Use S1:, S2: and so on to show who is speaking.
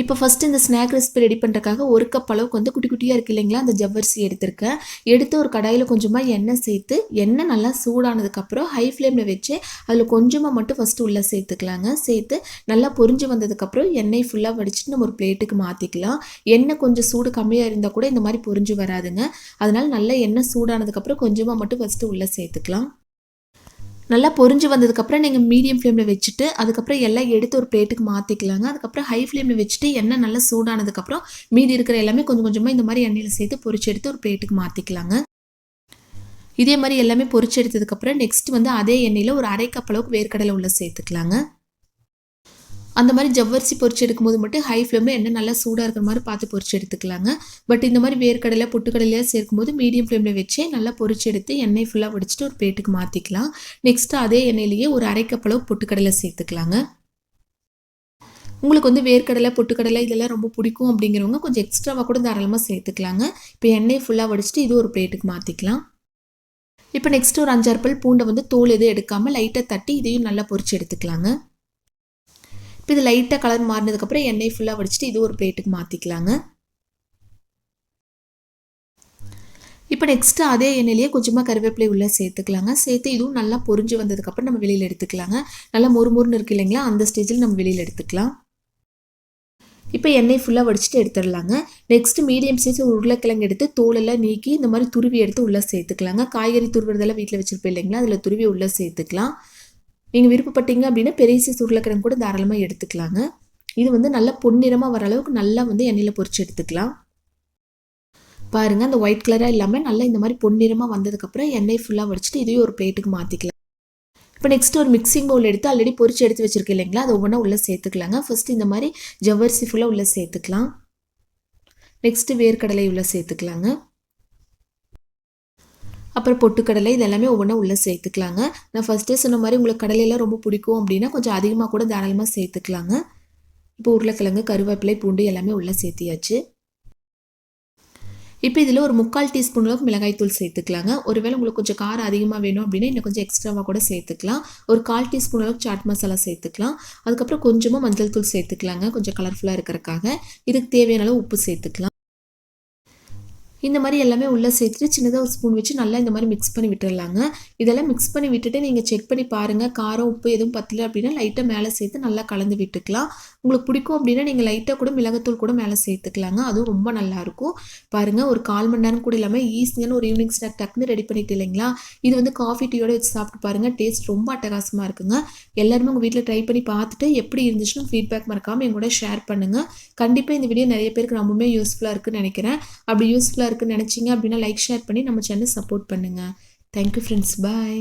S1: இப்போ ஃபஸ்ட்டு இந்த snack recipe ready பண்ணுறக்காக ஒரு கப் அளவுக்கு வந்து குட்டி குட்டியாக இருக்கு இல்லைங்களா? அந்த ஜவ்வரிசி எடுத்திருக்கேன். எடுத்து ஒரு கடாயில் கொஞ்சமாக எண்ணெய் சேர்த்து எண்ணெய் நல்லா சூடானதுக்கப்புறம் ஹை ஃப்ளேமில் வச்சு அதில் கொஞ்சமாக மட்டும் ஃபஸ்ட்டு உள்ளே சேர்த்துக்கலாங்க. சேர்த்து நல்லா பொரிஞ்சு வந்ததுக்கப்புறம் எண்ணெய் ஃபுல்லாக வடிச்சிட்டு நம்ம ஒரு பிளேட்டுக்கு மாற்றிக்கலாம் எண்ணெய் கொஞ்சம் சூடு கம்மியாக இருந்தால் கூட இந்த மாதிரி பொரிஞ்சு வராதுங்க. அதனால் நல்லா எண்ணெய் சூடானதுக்கப்புறம் கொஞ்சமாக மட்டும் ஃபஸ்ட்டு உள்ளே சேர்த்துக்கலாம். நல்லா பொரிஞ்சு வந்ததுக்கப்புறம் நீங்கள் மீடியம் ஃப்ளேமில் வச்சுட்டு அதுக்கப்புறம் எல்லாம் எடுத்து ஒரு பிளேட்டுக்கு மாற்றிக்கலாங்க அதுக்கப்புறம் ஹை ஃப்ளேமில் வச்சுட்டு எண்ணெய் நல்லா சூடானதுக்கப்புறம் மீதி இருக்கிற எல்லாமே கொஞ்சம் கொஞ்சமாக இந்த மாதிரி எண்ணெயில் சேர்த்து பொறிச்சு எடுத்து ஒரு பிளேட்டுக்கு மாற்றிக்கலாங்க இதே மாதிரி எல்லாமே பொறிச்சு எடுத்ததுக்கப்புறம் நெக்ஸ்ட் வந்து அதே எண்ணெயில் ஒரு அரை கப் அளவுக்கு வேர்க்கடலை உள்ள சேர்த்துக்கலாங்க. அந்த மாதிரி ஜவ்வரிசி பொரிச்சு எடுக்கும்போது மட்டும் ஹை ஃப்ளேமில் எண்ணெய் நல்லா சூடாக இருக்கிற மாதிரி பார்த்து பொரிச்சு எடுத்துக்கலாங்க. பட் இந்த மாதிரி வேர்க்கடலை பொட்டுக்கடலையாக சேர்க்கும்போது மீடியம் ஃப்ளேமில் வச்சு நல்லா பொரிச்சு எடுத்து எண்ணெய் ஃபுல்லாக வடிச்சிட்டு ஒரு பிளேட்டுக்கு மாற்றிக்கலாம் நெக்ஸ்ட்டு அதே எண்ணெயிலேயே ஒரு அரை பொட்டுக்கடலை சேர்த்துக்கலாங்க. உங்களுக்கு வந்து வேர்க்கடலை பொட்டுக்கடலை இதெல்லாம் ரொம்ப பிடிக்கும் அப்படிங்கிறவங்க கொஞ்சம் எக்ஸ்ட்ராவாக கூட தாராளமாக சேர்த்துக்கலாங்க. இப்போ எண்ணெய் ஃபுல்லாக வடிச்சிட்டு இது ஒரு பிளேட்டுக்கு மாற்றிக்கலாம் இப்போ நெக்ஸ்ட் ஒரு அஞ்சாறு பல் பூண்டை வந்து தோல் எதுவும் எடுக்காமல் லைட்டாக தட்டி இதையும் நல்லா பொரிச்சு எடுத்துக்கலாங்க. இப்போ இது லைட்டாக கலர் மாறினதுக்கப்புறம் எண்ணெய் ஃபுல்லாக வடிச்சிட்டு இது ஒரு பிளேட்டுக்கு மாற்றிக்கலாங்க இப்போ நெக்ஸ்ட்டு அதே எண்ணெயிலேயே கொஞ்சமாக கருவேப்பிலை உள்ளே சேர்த்துக்கலாங்க. சேர்த்து இதுவும் நல்லா பொரிஞ்சு வந்ததுக்கப்புறம் நம்ம வெளியில் எடுத்துக்கலாங்க. நல்லா மொறு மொறுன்னு இருக்கு இல்லைங்களா? அந்த ஸ்டேஜில் நம்ம வெளியில் எடுத்துக்கலாம். இப்போ எண்ணெய் ஃபுல்லாக வடிச்சிட்டு எடுத்துடலாங்க. நெக்ஸ்ட்டு மீடியம் சைஸ் உருளைக்கிழங்கு எடுத்து தோலெல்லாம் நீக்கி இந்த மாதிரி துருவி எடுத்து உள்ளே சேர்த்துக்கலாங்க. காய்கறி துருவுறதெல்லாம் வீட்டில் வச்சுருப்போம் இல்லைங்களா? அதில் துருவி உள்ளே சேர்த்துக்கலாம். நீங்கள் விருப்பப்பட்டீங்க அப்படின்னா பெரிய சைஸ் உருளைக்கிழங்கு கூட தாராளமாக எடுத்துக்கலாங்க. இது வந்து நல்லா பொன்னிறமாக வர அளவுக்கு நல்லா வந்து எண்ணெயில் பொறிச்சு எடுத்துக்கலாம். பாருங்கள் அந்த ஒயிட் கலராக இல்லாமல் நல்லா இந்த மாதிரி பொன்னிறமாக வந்ததுக்கப்புறம் எண்ணெய் ஃபுல்லாக வடிச்சிட்டு இதையும் ஒரு பிளேட்டுக்கு மாற்றிக்கலாம் இப்போ நெக்ஸ்ட் ஒரு மிக்சிங் பவுல் எடுத்து ஆல்ரெடி பொறிச்சு எடுத்து வச்சிருக்கேன் இல்லைங்களா? அதை ஒவ்வொன்றா உள்ளே சேர்த்துக்கலாங்க. ஃபஸ்ட்டு இந்த மாதிரி ஜவ்வரிசி ஃபுல்லாக உள்ளே சேர்த்துக்கலாம். நெக்ஸ்ட்டு வேர்க்கடலை உள்ளே சேர்த்துக்கலாங்க. அப்புறம் பொட்டுக்கடலை இது எல்லாமே ஒவ்வொன்றா உள்ளே சேர்த்துக்கலாங்க. நான் ஃபஸ்ட்டே சொன்ன மாதிரி உங்களுக்கு கடலையெல்லாம் ரொம்ப பிடிக்கும் அப்படின்னா கொஞ்சம் அதிகமாக கூட தாராளமாக சேர்த்துக்கலாங்க. இப்போ உருளைக்கிழங்கு கருவேப்பிலை பூண்டு எல்லாமே உள்ளே சேர்த்தியாச்சு. இப்போ இதில் ஒரு முக்கால் டீஸ்பூன் அளவுக்கு மிளகாய்த்தூள் சேர்த்துக்கலாங்க. ஒருவேளை உங்களுக்கு கொஞ்சம் காரம் அதிகமாக வேணும் அப்படின்னா இன்னும் கொஞ்சம் எக்ஸ்ட்ராவாக கூட சேர்த்துக்கலாம். ஒரு கால் டீஸ்பூன் அளவுக்கு சாட் மசாலா சேர்த்துக்கலாம். அதுக்கப்புறம் கொஞ்சமாக மஞ்சள் தூள் சேர்த்துக்கலாங்க. கொஞ்சம் கலர்ஃபுல்லாக இருக்கிறக்காக இதுக்கு தேவையான அளவு உப்பு சேர்த்துக்கலாம். இந்த மாதிரி எல்லாமே உள்ளே சேர்த்துட்டு சின்னதாக ஒரு ஸ்பூன் வச்சு நல்லா இந்த மாதிரி மிக்ஸ் பண்ணி விட்டுடலாங்க. இதெல்லாம் மிக்ஸ் பண்ணி விட்டுட்டு நீங்கள் செக் பண்ணி பாருங்கள் காரம் உப்பு எதுவும் பத்தல அப்படின்னா லைட்டாக மேலே சேர்த்து நல்லா கலந்து விட்டுக்கலாம். உங்களுக்கு பிடிக்கும் அப்படின்னா நீங்கள் லைட்டாக கூட மிளகாத்தூள் கூட மேலே சேர்த்துக்கலாங்க. அதுவும் ரொம்ப நல்லாயிருக்கும் பாருங்கள் ஒரு கால் மணி நேரம் கூட இல்லாமல் ஈஸியான ஒரு ஈவினிங் ஸ்நாக் டக்குன்னு ரெடி பண்ணிட்டு இல்லைங்களா? இது வந்து காஃபி டீயோட வச்சு சாப்பிட்டு பாருங்கள் டேஸ்ட் ரொம்ப அட்டகாசமாக இருக்குங்க. எல்லாருமே உங்கள் வீட்டில் ட்ரை பண்ணி பார்த்துட்டு எப்படி இருந்துச்சுன்னு ஃபீட்பேக் மறக்காமல் எங்கூட ஷேர் பண்ணுங்கள் கண்டிப்பாக இந்த வீடியோ நிறைய பேருக்கு ரொம்பவுமே யூஸ்ஃபுல்லாக இருக்குன்னு நினைக்கிறேன். அப்படி யூஸ்ஃபுல்லாக யூஸ்ஃபுல்லாக இருக்குன்னு நினச்சிங்க அப்படின்னா லைக் ஷேர் பண்ணி நம்ம சேனல் சப்போர்ட் பண்ணுங்கள் தேங்க்யூ ஃப்ரெண்ட்ஸ் பாய்